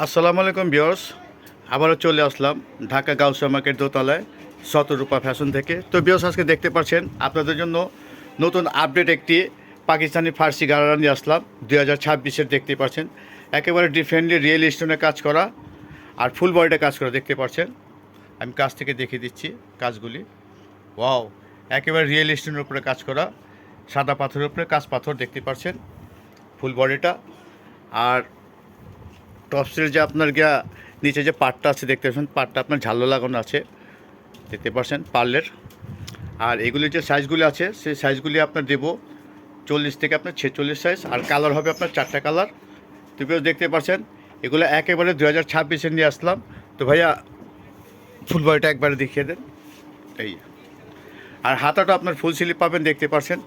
আসসালামু আলাইকুম বিয়র্স আবারও চলে আসলাম ঢাকা গাউসা মার্কেট দোতলায় শতরূপা ফ্যাশন থেকে। তো বিয়র্স আজকে দেখতে পাচ্ছেন আপনাদের জন্য নতুন আপডেট একটি পাকিস্তানি ফার্সি গাড়া নিয়ে আসলাম। দুই হাজার ছাব্বিশের দেখতে পাচ্ছেন। একেবারে ডিফারেন্টলি রিয়েল স্টোনে কাজ করা আর ফুল বডিতে কাজ করা দেখতে পাচ্ছেন। আমি কাজ থেকে দেখিয়ে দিচ্ছি কাজগুলি। ওয়াও, একেবারে রিয়েল স্টোনের উপরে কাজ করা। সাদা পাথরের উপরে কাজ পাথর দেখতে পাচ্ছেন। ফুল বডিটা। আর টপসের যে আপনার গিয়া নিচে যে পাটটা আছে দেখতে পাচ্ছেন পাটটা আপনার ঝালো লাগানো আছে, দেখতে পাচ্ছেন পার্লের আর এগুলির যে সাইজগুলি আছে, সেই সাইজগুলি আপনার দেবো চল্লিশ থেকে আপনার ছেচল্লিশ সাইজ আর কালার হবে আপনার চারটা কালার তুমিও দেখতে পাচ্ছেন, এগুলো একেবারে দু হাজার ছাব্বিশে নিয়ে আসলাম। তো ভাইয়া, ফুল বডিটা একবারে দেখিয়ে দেন। এই আর হাতাটা আপনার ফুল স্লিপ পাবেন, দেখতে পাচ্ছেন।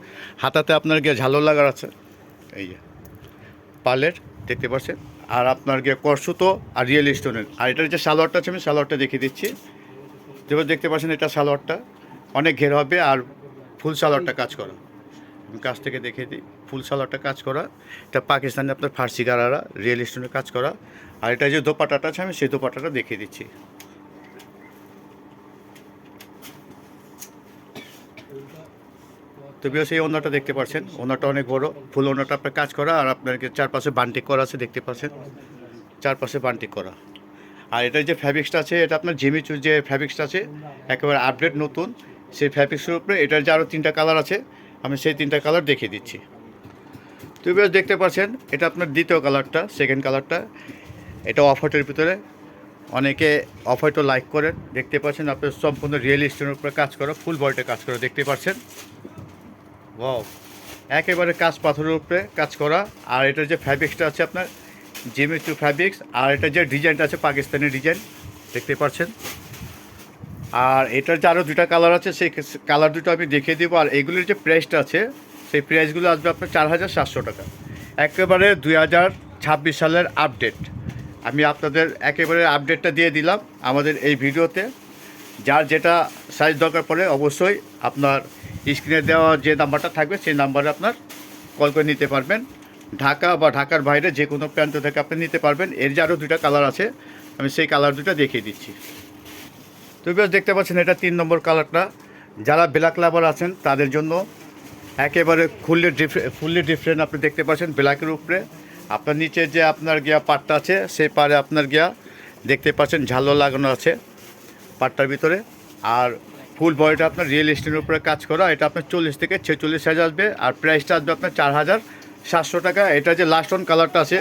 হাতাতে আপনার গিয়ে ঝালো লাগার আছে। এই পালের দেখতে পাচ্ছেন। আর আপনার গিয়ে করসুতো আর রিয়েল স্টোনের আর এটার যে সালোয়ারটা আছে, আমি সালোয়ারটা দেখিয়ে দিচ্ছি। যেভাবে দেখতে পাচ্ছেন এটা সালোয়ারটা। অনেক ঘের হবে আর ফুল সালোয়ারটা কাজ করা। আমি কাছ থেকে দেখিয়ে দিই, ফুল সালোয়ারটা কাজ করা। এটা পাকিস্তানে আপনার ফার্সি গারারা, রিয়েল স্টোনের কাজ করা। আর এটা যে দোপাটাটা আছে, আমি সেই দোপাটাটা দেখিয়ে দিচ্ছি। তো বিকজ এই ওনাটা দেখতে পাচ্ছেন ওনাটা অনেক বড়, ফুল ওনাটা আপনার কাজ করা আর আপনাকে চারপাশে বান্টিক করা আছে দেখতে পাচ্ছেন, চারপাশে বান্টিক করা। আর এটার যে ফ্যাব্রিক্সটা আছে, এটা আপনার জিমিচু যে ফ্যাব্রিক্সটা আছে, একেবারে আপডেট নতুন, সেই ফ্যাব্রিক্সের উপরে এটার যে আরও তিনটা কালার আছে, আমি সেই তিনটা কালার দেখিয়ে দিচ্ছি। তো দেখতে পাচ্ছেন, এটা আপনার দ্বিতীয় কালারটা সেকেন্ড কালারটা এটা অফ ভিতরে। অনেকে অফ হোয়াইটও লাইক করেন, দেখতে পাচ্ছেন, আপনার সম্পূর্ণ রিয়েল স্টোনের উপরে কাজ করা ফুল বডিতে কাজ করা, দেখতে পাচ্ছেন। ওয়াও একেবারে কাজ পাথরের উপরে কাজ করা। আর এটার যে ফ্যাব্রিক্সটা আছে আপনার জিমিচু ফ্যাব্রিক্স আর এটা যে ডিজাইনটা আছে পাকিস্তানি ডিজাইন, দেখতে পাচ্ছেন? আর এটার যে আরও দুটা কালার আছে, সেই কালার দুটো আমি দেখিয়ে দেবো। আর এগুলির যে প্রাইসটা আছে, সেই প্রাইসগুলো আসবে আপনার চার হাজার সাতশো টাকা। একেবারে দুই হাজার ছাব্বিশ সালের আপডেট আমি আপনাদের একেবারে আপডেটটা দিয়ে দিলাম আমাদের এই ভিডিওতে। যার যেটা সাইজ দরকার পড়ে অবশ্যই আপনার স্ক্রিনে দেওয়া যে নাম্বারটা থাকবে, সেই নাম্বারে আপনার কল করে নিতে পারবেন। ঢাকা বা ঢাকার বাইরে যে কোনো প্রান্ত থেকে আপনি নিতে পারবেন। এর যে আরও দুটা কালার আছে, আমি সেই কালার দুটো দেখিয়ে দিচ্ছি। তো বেশ দেখতে পাচ্ছেন এটা তিন নম্বর কালারটা। যারা ব্ল্যাক লাভার আছেন, তাদের জন্য একেবারে ফুললি ডিফারেন্ট ফুললি ডিফারেন্ট আপনি দেখতে পাচ্ছেন ব্ল্যাকের উপরে। আপনার নিচে যে আপনার গিয়া পাটটা আছে, সেই পারে আপনার গিয়া দেখতে পাচ্ছেন ঝালো লাগানো আছে পাটটার ভিতরে। আর ফুল বডিটা আপনার রিয়েল স্টেনের উপরে কাজ করা, এটা আপনার চল্লিশ থেকে ছেচল্লিশ সাইজ আসবে, আর প্রাইসটা আসবে আপনার চার হাজার সাতশো টাকা। এটা যে লাস্ট অন কালারটা আছে,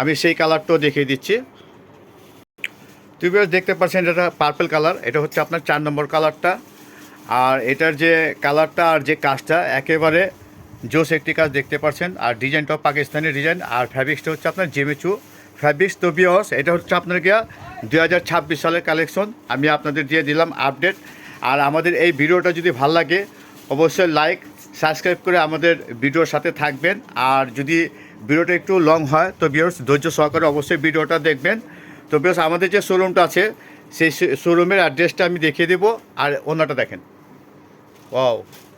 আমি সেই কালারটাও দেখিয়ে দিচ্ছি। বেশ দেখতে পাচ্ছেন এটা পার্পেল কালার এটা হচ্ছে আপনার চার নম্বর কালারটা আর এটার যে কালারটা আর যে কাজটা, একেবারে জোস একটি কাজ দেখতে পাচ্ছেন। আর ডিজাইনটাও পাকিস্তানি ডিজাইন, আর ফ্যাব্রিক্সটা হচ্ছে আপনার জেমেচু ফ্যাব্রিক্স তো বিয়স এটা হচ্ছে আপনার গিয়া দু হাজার ছাব্বিশ সালের কালেকশন আমি আপনাদের দিয়ে দিলাম আপডেট আর আমাদের এই ভিডিওটা যদি ভালো লাগে, অবশ্যই লাইক সাবস্ক্রাইব করে আমাদের ভিডিওর সাথে থাকবেন। আর যদি ভিডিওটা একটু লং হয়, তো বিয়স ধৈর্য সহকারে অবশ্যই ভিডিওটা দেখবেন। তো বেশ আমাদের যে শোরুমটা আছে, সেই শোরুমের অ্যাড্রেসটা আমি দেখিয়ে দেবো। আর ওনাটা দেখেন। ও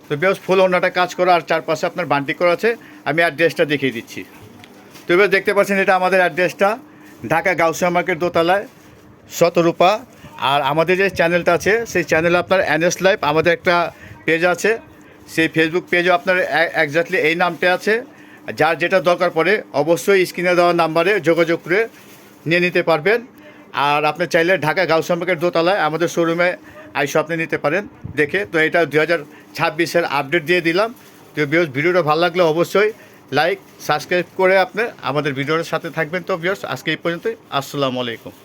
তো বেশ ফুল ওনাটা কাজ করা, আর চারপাশে আপনার বান্টি করা আছে, আমি অ্যাড্রেসটা দেখিয়ে দিচ্ছি। তো এবার দেখতে পাচ্ছেন এটা আমাদের অ্যাড্রেসটা ঢাকা গাউসিয়া মার্কেট দোতলায়, শতরূপা আর আমাদের যে চ্যানেলটা আছে, সেই চ্যানেলে আপনার এনএস লাইভ আমাদের একটা পেজ আছে। সেই ফেসবুক পেজও আপনার একজাক্টলি এই নামটা আছে। যার যেটা দরকার পড়ে, অবশ্যই স্ক্রিনে দেওয়া নাম্বারে যোগাযোগ করে নিয়ে নিতে পারবেন। আর আপনি চাইলে ঢাকা গাউসিয়া মার্কেট দোতলায় আমাদের শোরুমে আইসো আপনি নিতে পারেন দেখে। তো এটা দু হাজার ছাব্বিশের আপডেট দিয়ে দিলাম। তো বিয়স ভিডিওটা ভালো লাগলে অবশ্যই লাইক সাবস্ক্রাইব করে আপনি আমাদের ভিডিওর সাথে থাকবেন। তো বিয়স আজকে এই পর্যন্তই। আসসালামু আলাইকুম।